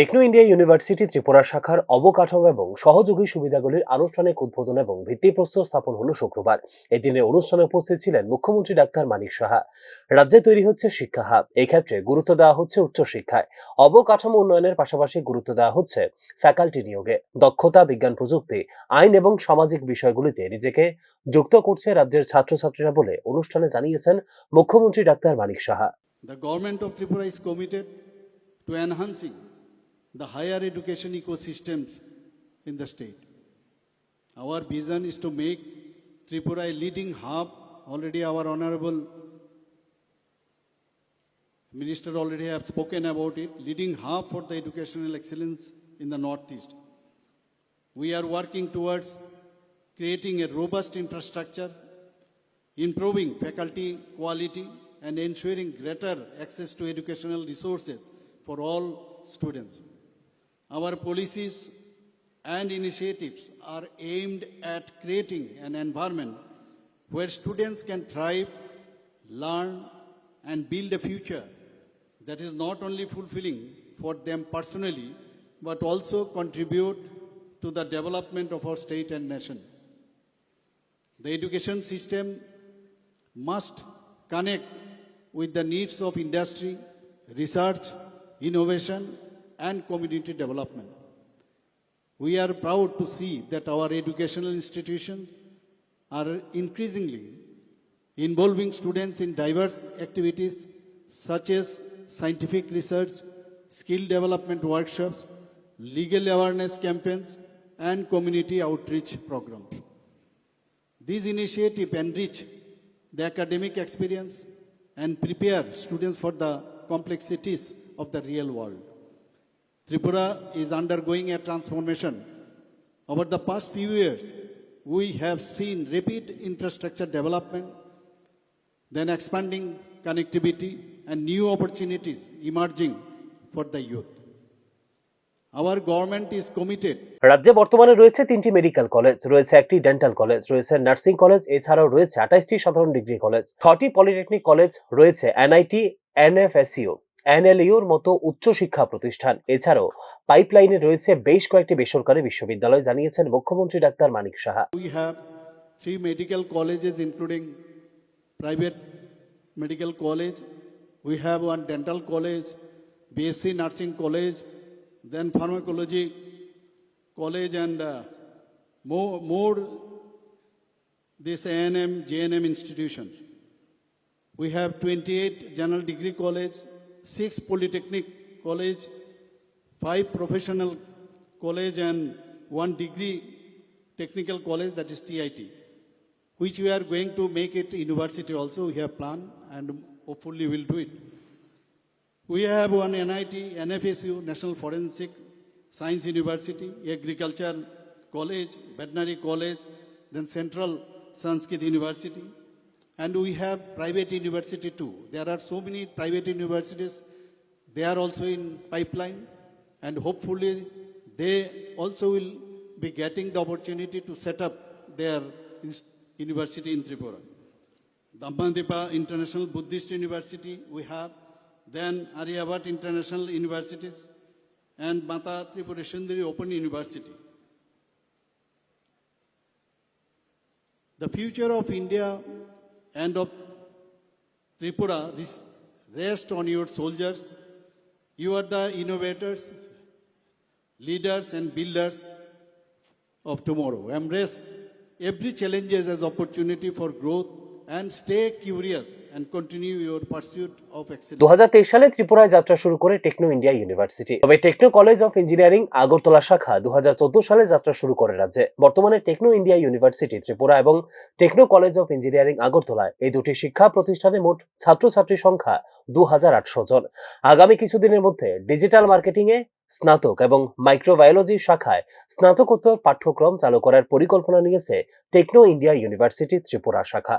Techno India university Tripura শাখার অবকাঠামো এবং সহযোগী সুবিধাগুলির আনুষ্ঠানিক উদ্বোধন এবং ভিত্তিপ্রস্তর স্থাপন হলো শুক্রবার। এই দিনের অনুষ্ঠানে উপস্থিত ছিলেন মুখ্যমন্ত্রী ডাক্তার মানিক সাহা। রাজ্যে তৈরি হচ্ছে শিক্ষা হাব। এই ক্ষেত্রে গুরুত্ব দেওয়া হচ্ছে উচ্চশিক্ষায়। অবকাঠামো উন্নয়নের পাশাপাশি গুরুত্ব দেওয়া হচ্ছে ফ্যাকাল্টি নিয়োগে। দক্ষতা, বিজ্ঞান, প্রযুক্তি, আইন এবং সামাজিক বিষয়গুলিতে নিজেকে যুক্ত করছে রাজ্যের ছাত্রছাত্রীরা বলে অনুষ্ঠানে জানিয়েছেন মুখ্যমন্ত্রী doctor Manik Saha. The government of Tripura is committed to enhancing the higher education ecosystems in the state. Our vision is to make Tripura a leading hub. Already our honorable minister already have spoken about it, leading hub for the educational excellence in the northeast. We are working towards creating a robust infrastructure improving faculty quality and ensuring greater access to educational resources for all students. Our policies and initiatives are aimed at creating an environment where students can thrive, learn, and build a future that is not only fulfilling for them personally, but also contribute to the development of our state and nation. The education system must connect with the needs of industry, research, innovation, and community development. We are proud to see that our educational institutions are increasingly involving students in diverse activities such as scientific research, skill development workshops, legal awareness campaigns, and community outreach programs. These initiatives enrich the academic experience and prepare students for the complexities of the real world. Tripura is undergoing a transformation. Over the past few years, we have seen rapid infrastructure development, then expanding connectivity and new opportunities emerging for the youth. Our government is committed রাজ্যে বর্তমানে রয়েছে তিনটি medical college রয়েছে একটি dental college রয়েছে nursing college এছাড়াও রয়েছে আঠাইশটি সাধারণ ডিগ্রি কলেজ ছটি পলিটেকনিক কলেজ রয়েছে এনআইটি এনএফএসইউ এনএলইউর মতো উচ্চশিক্ষা প্রতিষ্ঠান। এছাড়াও পাইপলাইনে রয়েছে বেশ কয়েকটি বেসরকারি বিশ্ববিদ্যালয় জানিয়েছেন মুখ্যমন্ত্রী doctor Manik Saha. We have three medical colleges including private medical college we have one dental college BSc nursing college then pharmacology college and more this ANM ANM, institution we have twenty eight general degree college six polytechnic college, five professional college, and one degree technical college that is TIT, which we are going to make it university also. We have planned and hopefully we'll do it. We have one NIT, NFSU, National Forensic Science University, Agriculture College, Veterinary College, then Central Sanskrit University, and we have private university too. There are so many private universities, they are also in pipeline, and hopefully they also will be getting the opportunity to set up their university in Tripura. Dhammandipa International Buddhist University we have, then Aryabhat International Universities, and Mata Tripura Sundari Open University. The future of India and of Tripura res- rests on your soldiers. You are the innovators, leaders, and builders of tomorrow. Embrace every challenge as opportunity for growth দু সালে ত্রিপুরায় যাত্রা শুরু করে techno India university. তবে Techno college of engineering, Agartala শাখা দু সালে যাত্রা শুরু করে রাজ্যে। বর্তমানে টেকনো ইন্ডিয়া ইউনিভার্সিটি ত্রিপুরা এবং টেকনো কলেজ অফ ইঞ্জিনিয়ারিং আগরতলায়। এই দুটি শিক্ষা প্রতিষ্ঠানে মোট ছাত্রছাত্রীর সংখ্যা দু হাজার আটশো জন। আগামী কিছুদিনের মধ্যে ডিজিটাল মার্কেটিং এ স্নাতক এবং মাইক্রোবায়োলজি শাখায় স্নাতকোত্তর পাঠ্যক্রম চালু করার পরিকল্পনা নিয়েছে টেকনো ইন্ডিয়া ইউনিভার্সিটি ত্রিপুরা শাখা।